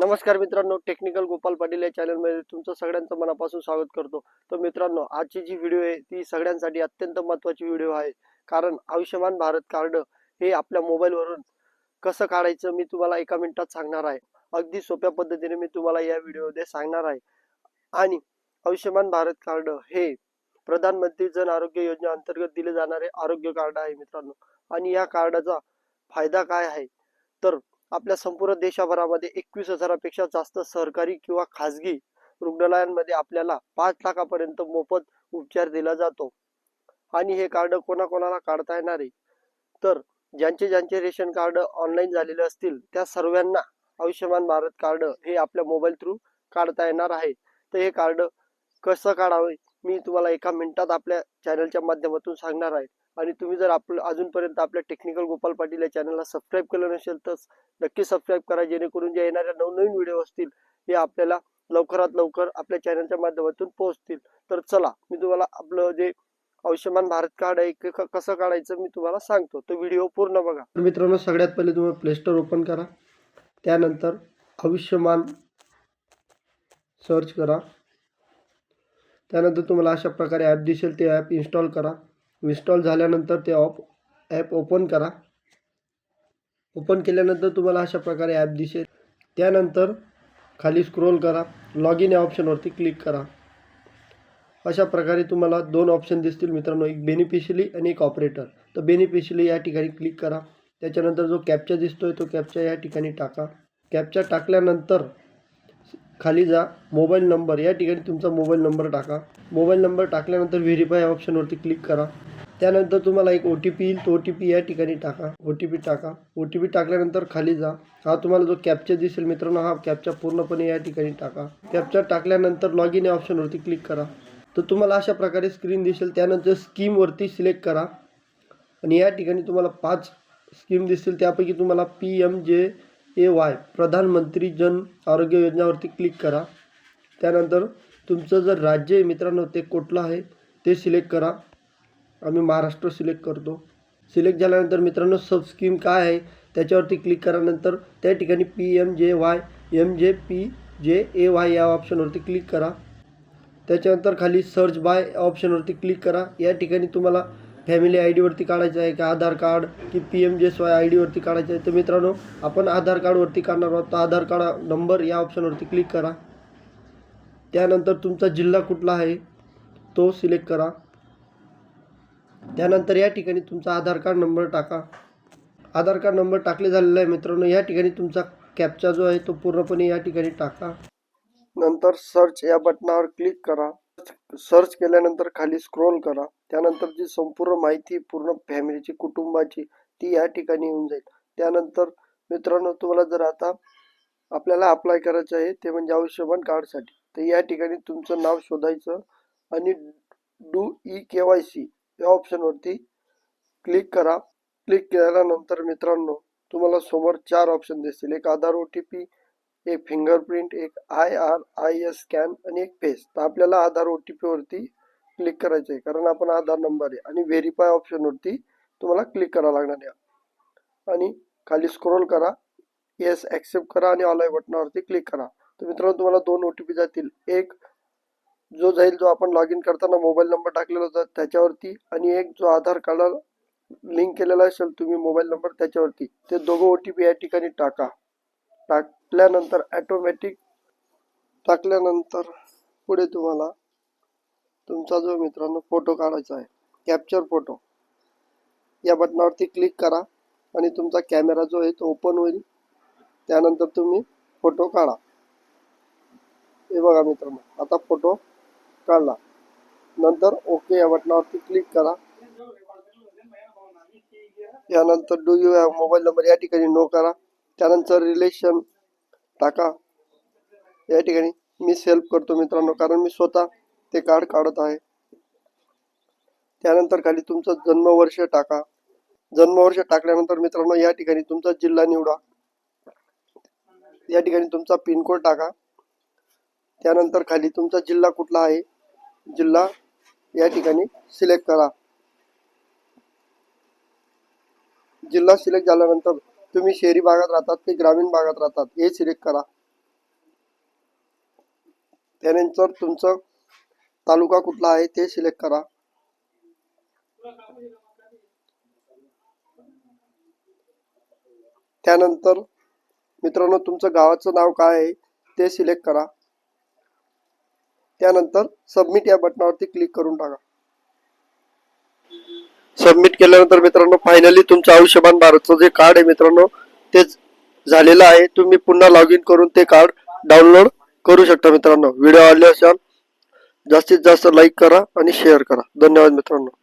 नमस्कार मित्रांनो टेक्निकल गोपाल पाटील या चॅनलमध्ये तुमचं सगळ्यांचं मनापासून स्वागत करतो. तर मित्रांनो आजची जी व्हिडिओ आहे ती सगळ्यांसाठी अत्यंत महत्त्वाची व्हिडिओ आहे. कारण आयुष्यमान भारत कार्ड हे आपल्या मोबाईलवरून कसं काढायचं मी तुम्हाला एका मिनिटात सांगणार आहे. अगदी सोप्या पद्धतीने मी तुम्हाला या व्हिडिओमध्ये सांगणार आहे. आणि आयुष्यमान भारत कार्ड हे प्रधानमंत्री जन आरोग्य योजना अंतर्गत दिले जाणारे आरोग्य कार्ड आहे मित्रांनो. आणि या कार्डाचा फायदा काय आहे? तर आपल्या संपूर्ण देशभरामध्ये एकवीस हजारापेक्षा जास्त सरकारी किंवा खाजगी रुग्णालयांमध्ये आपल्याला पाच लाखापर्यंत मोफत उपचार दिला जातो. आणि हे कार्ड कोणाकोणाला काढता येणार आहे? तर ज्यांचे ज्यांचे रेशन कार्ड ऑनलाईन झालेले असतील त्या सर्वांना आयुष्यमान भारत कार्ड हे आपल्या मोबाईल थ्रू काढता येणार आहे. तर हे कार्ड कसं काढावे? मी तुम्हाला एका मिनिटात आपल्या चॅनलच्या माध्यमातून सांगणार आहे. आणि तुम्ही जर आपलं अजूनपर्यंत आपल्या टेक्निकल गोपाल पाटील या चॅनलला सबस्क्राईब केलं नसेल तर नक्की सबस्क्राईब करा जेणेकरून जे येणाऱ्या नवनवीन व्हिडिओ असतील हे आपल्याला लवकरात लवकर आपल्या चॅनलच्या माध्यमातून पोहोचतील. तर चला मी तुम्हाला आपलं जे आयुष्यमान भारत कार्ड आहे क- कसं काढायचं मी तुम्हाला सांगतो. तो व्हिडिओ पूर्ण बघा. तर मित्रांनो सगळ्यात पहिले तुम्ही प्ले स्टोर ओपन करा. त्यानंतर आयुष्यमान सर्च करा. त्यानंतर तुम्हाला अशा प्रकारे ॲप दिसेल ते ॲप इन्स्टॉल करा. इन्स्टॉल झाल्यानंतर ते ऑप ॲप ओपन करा. ओपन केल्यानंतर तुम्हाला अशा प्रकारे ॲप दिसेल. त्यानंतर खाली स्क्रोल करा. लॉग इन या ऑप्शनवरती क्लिक करा. अशा प्रकारे तुम्हाला दोन ऑप्शन दिसतील मित्रांनो. एक बेनिफिशियली आणि एक ऑपरेटर तर बेनिफिशियली या ठिकाणी क्लिक करा. त्याच्यानंतर जो कॅपचा आहे तो कॅपचा या ठिकाणी टाका. कॅपचा टाकल्यानंतर खाली जा. मोबाईल नंबर या ठिकाणी तुमचा मोबाईल नंबर टाका. मोबाईल नंबर टाकल्यानंतर व्हेरीफाय ऑप्शनवरती क्लिक करा. त्यानंतर तुम्हाला एक ओ टी पी येईल. तो ओ टी पी या ठिकाणी टाका. ओ टी पी टाका. ओ टी पी टाकल्यानंतर खाली जा. हा तुम्हाला जो कॅप्चा दिसेल मित्रांनो हा कॅप्चा पूर्णपणे या ठिकाणी टाका. कॅप्चा टाकल्यानंतर लॉग इन या ऑप्शनवरती क्लिक करा. तर तुम्हाला अशा प्रकारे स्क्रीन दिसेल. त्यानंतर स्कीमवरती सिलेक्ट करा. आणि या ठिकाणी तुम्हाला पाच स्कीम दिसतील त्यापैकी तुम्हाला पी एम जे ए वाय प्रधानमंत्री जन आरोग्य योजनावरती क्लिक करा. त्यानंतर तुमचं जर राज्य आहे मित्रांनो ते कुठलं आहे ते सिलेक्ट करा. आम्ही महाराष्ट्र सिलेक्ट करतो. सिलेक्ट झाल्यानंतर मित्रांनो सब स्कीम काय आहे त्याच्यावरती क्लिक करानंतर त्या ठिकाणी P M J Y M J P J A Y या ऑप्शनवरती क्लिक करा. त्याच्यानंतर खाली सर्च बाय ऑप्शनवरती क्लिक करा. या ठिकाणी तुम्हाला फॅमिली आय डीवरती काढायचं आहे का? आधार कार्ड की P M J Y I डीवरती काढायचं आहे? तर मित्रांनो आपण आधार कार्डवरती काढणार आहोत. तर आधार कार्ड नंबर या ऑप्शनवरती क्लिक करा. त्यानंतर तुमचा जिल्हा कुठला आहे तो सिलेक्ट करा. त्यानंतर या ठिकाणी तुमचा आधार कार्ड नंबर टाका. आधार कार्ड नंबर टाकले झालेला आहे मित्रांनो या ठिकाणी तुमचा कॅपचा जो आहे तो पूर्णपणे या ठिकाणी टाका. नंतर सर्च या बटनावर क्लिक करा. सर्च केल्यानंतर खाली स्क्रोल करा. त्यानंतर जी संपूर्ण माहिती पूर्ण फॅमिलीची कुटुंबाची ती या ठिकाणी येऊन जाईल. त्यानंतर मित्रांनो तुम्हाला जर आता आपल्याला अप्लाय करायचं आहे ते म्हणजे आयुष्यमान कार्डसाठी. तर या ठिकाणी तुमचं नाव शोधायचं आणि do E K Y C या ऑप्शनवरती क्लिक करा. क्लिक केल्यानंतर मित्रांनो तुम्हाला समोर चार ऑप्शन दिसतील. एक आधार ओ टी पी एक फिंगरप्रिंट एक I R I S scan आणि एक फेस तर आपल्याला आधार ओ टी पीवरती क्लिक करायचं आहे कारण आपण आधार नंबर आहे आणि व्हेरीफाय ऑप्शनवरती तुम्हाला क्लिक करावं लागणार आहे. आणि खाली स्क्रोल करा. येस ॲक्सेप्ट करा आणि ऑलाय बटनावरती क्लिक करा. तर मित्रांनो तुम्हाला दोन ओ टी पी जातील. एक जो जाईल जो आपण लॉग इन करताना मोबाईल नंबर टाकलेला होता त्याच्यावरती आणि एक जो आधार कार्ड लिंक केलेला असेल तुम्ही मोबाईल नंबर त्याच्यावरती. ते दोघं ओ टी पी या ठिकाणी टाका. टाकल्यानंतर ॲटोमॅटिक टाकल्यानंतर पुढे तुम्हाला तुमचा जो मित्रांनो फोटो काढायचा आहे कॅप्चर फोटो या बटनावरती क्लिक करा आणि तुमचा कॅमेरा जो आहे तो ओपन होईल. त्यानंतर तुम्ही फोटो काढा. हे बघा मित्रांनो आता फोटो काढला. नंतर ओके या बटनावरती क्लिक करा. यानंतर do you have mobile number या ठिकाणी नो करा. त्यानंतर रिलेशन टाका. या ठिकाणी मी सेल्फ करतो मित्रांनो कारण मी स्वतः ते कार्ड काढत आहे. त्यानंतर खाली तुमचं जन्मवर्ष टाका. जन्मवर्ष टाकल्यानंतर मित्रांनो या ठिकाणी तुमचा जिल्हा निवडा. या ठिकाणी तुमचा पिनकोड टाका. त्यानंतर खाली तुमचा जिल्हा कुठला आहे? जिल्हा या ठिकाणी सिलेक्ट करा. जिल्हा सिलेक्ट झाल्यानंतर तुम्ही शहरी भागात राहतात की ग्रामीण भागात राहतात हे सिलेक्ट करा. त्यानंतर तुमचं तालुका कुठला आहे ते सिलेक्ट करा. त्यानंतर मित्रांनो तुमचं गावाचं नाव काय आहे ते सिलेक्ट करा. त्यानंतर सबमिट या बटनावरती क्लिक करून टाका. सबमिट केल्यानंतर मित्रांनो फायनली तुमचं आयुष्यमान भारतचं जे कार्ड आहे मित्रांनो ते झालेलं आहे. तुम्ही पुन्हा लॉग इन करून ते कार्ड डाउनलोड करू शकता मित्रांनो. व्हिडिओ आवडले असाल जास्तीत जास्त लाईक करा आणि शेअर करा. धन्यवाद मित्रांनो.